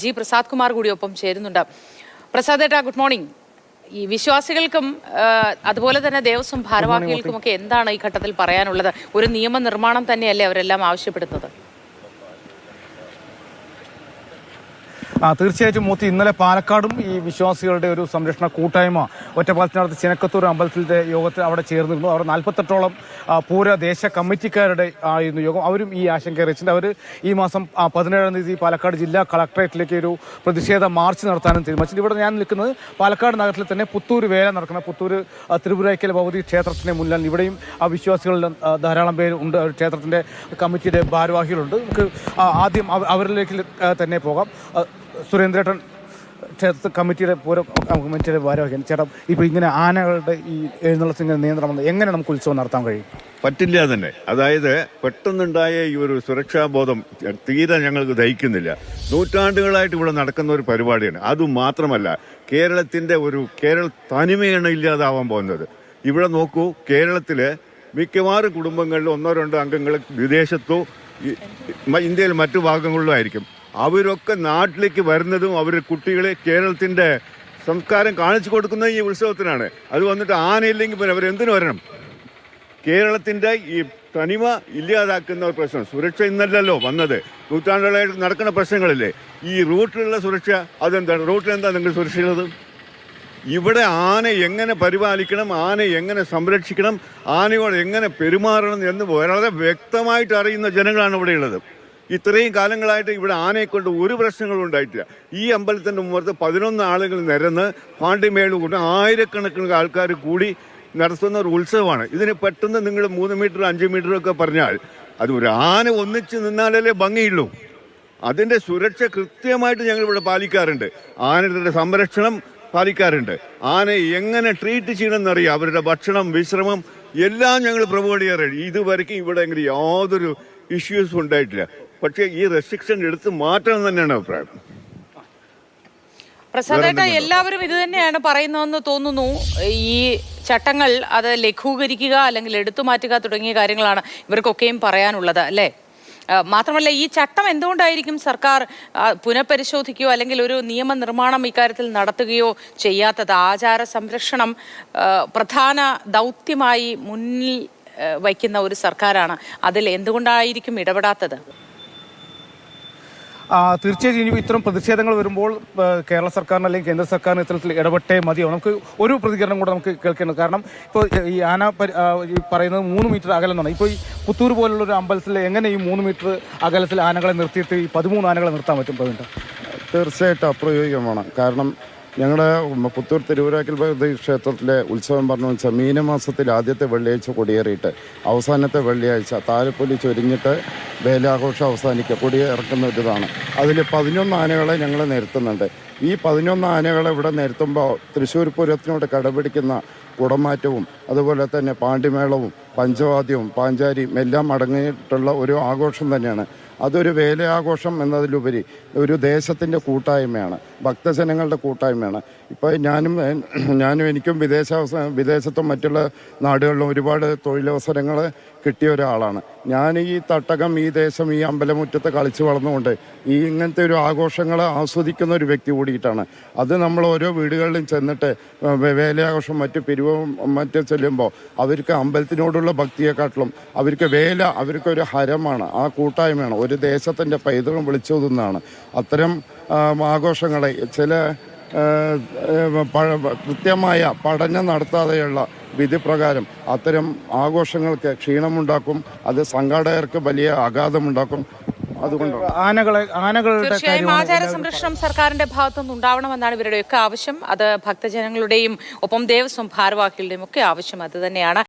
G Prasad Kumar കൂടി ഒപ്പം ചേരുന്നുണ്ട്. പ്രസാദ് ഏട്ടാ ഗുഡ് മോർണിംഗ്. ഈ വിശ്വാസികൾക്കും അതുപോലെ തന്നെ ദേവസ്വം ഭാരവാഹികൾക്കും ഒക്കെ എന്താണ് ഈ ഘട്ടത്തിൽ പറയാനുള്ളത്? ഒരു നിയമനിർമ്മാണം തന്നെയല്ലേ അവരെല്ലാം ആവശ്യപ്പെടുന്നത്? തീർച്ചയായിട്ടും മൂത്തി ഇന്നലെ പാലക്കാടും ഈ വിശ്വാസികളുടെ ഒരു സംരക്ഷണ കൂട്ടായ്മ ഒറ്റപ്പാലത്തിനടുത്ത് ചിനക്കത്തൂർ അമ്പലത്തിലെ യോഗത്തിൽ അവിടെ ചേർന്നിരുന്നു. അവർ നാൽപ്പത്തെട്ടോളം പൂര ദേശ കമ്മിറ്റിക്കാരുടെ ആയിരുന്നു യോഗം. അവരും ഈ ആശങ്ക അറിയിച്ചിട്ടുണ്ട്. അവർ ഈ മാസം പതിനേഴാം തീയതി പാലക്കാട് ജില്ലാ കളക്ടറേറ്റിലേക്ക് ഒരു പ്രതിഷേധ മാർച്ച് നടത്താനും തീരുമാനിച്ചിട്ടുണ്ട്. ഇവിടെ ഞാൻ നിൽക്കുന്നത് പാലക്കാട് നഗരത്തിൽ തന്നെ പുത്തൂർ വേല നടക്കുന്ന പുത്തൂർ തിരുപുരയ്ക്കൽ ഭഗവതി ക്ഷേത്രത്തിന് മുന്നിൽ ഇവിടെയും ആ വിശ്വാസികളിൽ ധാരാളം പേര് ഉണ്ട്. ക്ഷേത്രത്തിന്റെ കമ്മിറ്റിയുടെ ഭാരവാഹികളുണ്ട്. നമുക്ക് ആദ്യം അവരിലേക്ക് തന്നെ പോകാം. സുരേന്ദ്രേട്ടൻ ക്ഷേത്ര കമ്മിറ്റിയുടെ പൂര കമ്മിറ്റിയുടെ ഭാരവാഹിയാണ് ചേട്ടാ ഇപ്പോൾ ഇങ്ങനെ ആനകളുടെ ഈ എഴുന്നള്ളത്തിന് നിയന്ത്രണം എങ്ങനെ നമുക്ക് ഉത്സവം നടത്താൻ കഴിയും? പറ്റില്ല തന്നെ. അതായത് പെട്ടെന്നുണ്ടായ ഈ ഒരു സുരക്ഷാബോധം തീരെ ഞങ്ങൾക്ക് ദഹിക്കുന്നില്ല. നൂറ്റാണ്ടുകളായിട്ട് ഇവിടെ നടക്കുന്ന ഒരു പരിപാടിയാണ്. അത് മാത്രമല്ല കേരളത്തിന്റെ ഒരു കേരള തനിമയാണ് ഇല്ലാതാവാൻ പോകുന്നത്. ഇവിടെ നോക്കൂ കേരളത്തിലെ മിക്കവാറും കുടുംബങ്ങളിൽ ഒന്നോ രണ്ടോ അംഗങ്ങൾ വിദേശത്തോ ഇന്ത്യയിൽ മറ്റു ഭാഗങ്ങളിലും ആയിരിക്കും. അവരൊക്കെ നാട്ടിലേക്ക് വരുന്നതും അവരുടെ കുട്ടികളെ കേരളത്തിന്റെ സംസ്കാരം കാണിച്ചു കൊടുക്കുന്നത് ഈ ഉത്സവത്തിനാണ്. അത് വന്നിട്ട് ആനയില്ലെങ്കിൽ പിന്നെ അവരെന്തിനു വരണം? കേരളത്തിന്റെ ഈ തനിമ ഇല്ലാതാക്കുന്ന ഒരു പ്രശ്നം. സുരക്ഷ ഇന്നല്ലല്ലോ വന്നത്. നൂറ്റാണ്ടുകളായിട്ട് നടക്കുന്ന പ്രശ്നങ്ങളില്ലേ. ഈ റൂട്ടിലുള്ള സുരക്ഷ അതെന്താണ് റൂട്ടിലെന്താ നിങ്ങൾ സുരക്ഷയുള്ളത് ഇവിടെ ആന എങ്ങനെ പരിപാലിക്കണം? ആന എങ്ങനെ സംരക്ഷിക്കണം? ആനയോട് എങ്ങനെ പെരുമാറണം എന്ന് വളരെ വ്യക്തമായിട്ട് അറിയുന്ന ജനങ്ങളാണ് ഇവിടെ ഉള്ളത് ഇത്രയും കാലങ്ങളായിട്ട് ഇവിടെ ആനയെ കൊണ്ട് ഒരു പ്രശ്നങ്ങളും ഉണ്ടായിട്ടില്ല. ഈ അമ്പലത്തിന്റെ മുമ്പത്ത് പതിനൊന്ന് ആളുകൾ നിരന്ന് പാണ്ടിമേൾ കൊണ്ട് ആയിരക്കണക്കിന് ആൾക്കാർ കൂടി നടത്തുന്ന ഒരു ഉത്സവമാണ്. ഇതിന് പെട്ടെന്ന് നിങ്ങൾ മൂന്ന് മീറ്റർ അഞ്ച് മീറ്റർ ഒക്കെ പറഞ്ഞാൽ അത് ഒരു ആന ഒന്നിച്ച് നിന്നാലല്ലേ ഭംഗിയുള്ളൂ. അതിന്റെ സുരക്ഷ കൃത്യമായിട്ട് ഞങ്ങൾ ഇവിടെ പാലിക്കാറുണ്ട്. ആനയുടെ സംരക്ഷണം പാലിക്കാറുണ്ട്. ആനയെ എങ്ങനെ ട്രീറ്റ് ചെയ്യണമെന്നറിയാം. അവരുടെ ഭക്ഷണം വിശ്രമം എല്ലാം ഞങ്ങൾ പ്രൊവൈഡ് ചെയ്യാറുണ്ട്. ഇതുവരെയ്ക്കും ഇവിടെ എങ്ങനെ യാതൊരു ഇഷ്യൂസും ഉണ്ടായിട്ടില്ല. പക്ഷേ ഈ റെസ്ട്രിക്ഷൻ എടുത്ത് മാറ്റണം തന്നെയാണ് അഭിപ്രായം. പ്രസാദേട്ട എല്ലാവരും ഇത് തന്നെയാണ് പറയുന്നതെന്ന് തോന്നുന്നു. ഈ ചട്ടങ്ങൾ അത് ലഘൂകരിക്കുക അല്ലെങ്കിൽ എടുത്തു മാറ്റുക തുടങ്ങിയ കാര്യങ്ങളാണ് ഇവർക്കൊക്കെയും പറയാനുള്ളത് അല്ലേ? മാത്രമല്ല ഈ ചട്ടം എന്തുകൊണ്ടായിരിക്കും സർക്കാർ പുനഃപരിശോധിക്കുകയോ അല്ലെങ്കിൽ ഒരു നിയമനിർമ്മാണം ഇക്കാര്യത്തിൽ നടത്തുകയോ ചെയ്യാത്തത്? ആചാര സംരക്ഷണം പ്രധാന ദൗത്യമായി മുന്നിൽ വയ്ക്കുന്ന ഒരു സർക്കാരാണ്. അതിൽ എന്തുകൊണ്ടായിരിക്കും ഇടപെടാത്തത്? തീർച്ചയായും ഇനി ഇത്തരം പ്രതിഷേധങ്ങൾ വരുമ്പോൾ കേരള സർക്കാരിന് അല്ലെങ്കിൽ കേന്ദ്ര സർക്കാരിന് ഇത്തരത്തിൽ ഇടപെട്ടേ മതിയാവും. നമുക്ക് ഒരു പ്രതികരണം കൂടെ നമുക്ക് കേൾക്കേണ്ടത്. കാരണം ഇപ്പോൾ ഈ ആന പറയുന്നത് മൂന്ന് മീറ്റർ അകലം എന്നാണ് ഇപ്പോൾ ഈ പുത്തൂർ പോലുള്ള ഒരു അമ്പലത്തിൽ എങ്ങനെ ഈ മൂന്ന് മീറ്റർ അകലത്തിൽ ആനകളെ നിർത്തിയിട്ട് ഈ പതിമൂന്ന് ആനകളെ നിർത്താൻ പറ്റും? പ്രവീണ്ട തീർച്ചയായിട്ടും അപ്രയോഗികമാണ് കാരണം ഞങ്ങളുടെ പുത്തൂർ തിരുവരാക്കൽ ക്ഷേത്രത്തിലെ ഉത്സവം പറഞ്ഞു വെച്ചാൽ മീനമാസത്തിൽ ആദ്യത്തെ വെള്ളിയാഴ്ച കൊടിയേറിയിട്ട് അവസാനത്തെ വെള്ളിയാഴ്ച താലപ്പൊലി ചൊരിഞ്ഞിട്ട് വേലാഘോഷം അവസാനിക്കുക. കൊടി ഇറക്കുന്ന ഒരു ഇതാണ് അതിൽ പതിനൊന്ന് ആനകളെ ഞങ്ങൾ നിരത്തുന്നുണ്ട്. ഈ പതിനൊന്ന് ആനകളെ ഇവിടെ നിരത്തുമ്പോൾ തൃശ്ശൂർ പൂരത്തിനോട് കടപിടിക്കുന്ന കുടമാറ്റവും അതുപോലെ തന്നെ പാണ്ഡിമേളവും പഞ്ചവാദ്യവും പാഞ്ചാരിയും എല്ലാം അടങ്ങിയിട്ടുള്ള ഒരു ആഘോഷം തന്നെയാണ്. അതൊരു വേലയാഘോഷം എന്നതിലുപരി ഒരു ദേശത്തിന്റെ കൂട്ടായ്മയാണ്. ഭക്തജനങ്ങളുടെ കൂട്ടായ്മയാണ്. ഇപ്പോൾ ഞാനും ഞാനും എനിക്കും വിദേശ വിദേശത്തും മറ്റുള്ള നാടുകളിലും ഒരുപാട് തൊഴിലവസരങ്ങൾ കിട്ടിയ ഒരാളാണ്. ഞാൻ ഈ തട്ടകം ഈ ദേശം ഈ അമ്പലമുറ്റത്ത് കളിച്ചു വളർന്നുകൊണ്ട് ഈ ഇങ്ങനത്തെ ഒരു ആഘോഷങ്ങൾ ആസ്വദിക്കുന്ന ഒരു വ്യക്തി കൂടിയിട്ടാണ്. അത് നമ്മൾ ഓരോ വീടുകളിലും ചെന്നിട്ട് വേലയാഘോഷം മറ്റു പിരിവും മറ്റു ചെല്ലുമ്പോൾ അവർക്ക് അമ്പലത്തിനോടുള്ള ഭക്തിയെക്കാട്ടിലും അവർക്ക് വേല അവർക്കൊരു ഹരമാണ് ആ കൂട്ടായ്മയാണ് ഒരു ദേശത്തിന്റെ പൈതൃകം വിളിച്ചോതുന്നതാണ്. അത്തരം ആഘോഷങ്ങളെ ചില കൃത്യമായ പഠനം നടത്താതെയുള്ള വിധി പ്രകാരം അത്തരം ആഘോഷങ്ങൾക്ക് ക്ഷീണമുണ്ടാക്കും അത് സംഘാടകർക്ക് വലിയ ആഘാതമുണ്ടാക്കും. അതുകൊണ്ടാണ്. ആനകളെ ആനകളുടെ തീർച്ചയായും ആചാര സംരക്ഷണം സർക്കാരിന്റെ ഭാഗത്തുനിന്ന് ഉണ്ടാവണമെന്നാണ് ഇവരുടെയൊക്കെ ആവശ്യം. അത് ഭക്തജനങ്ങളുടെയും ഒപ്പം ദേവസ്വം ഭാരവാഹികളുടെയും ഒക്കെ ആവശ്യം. അത് തന്നെയാണ്.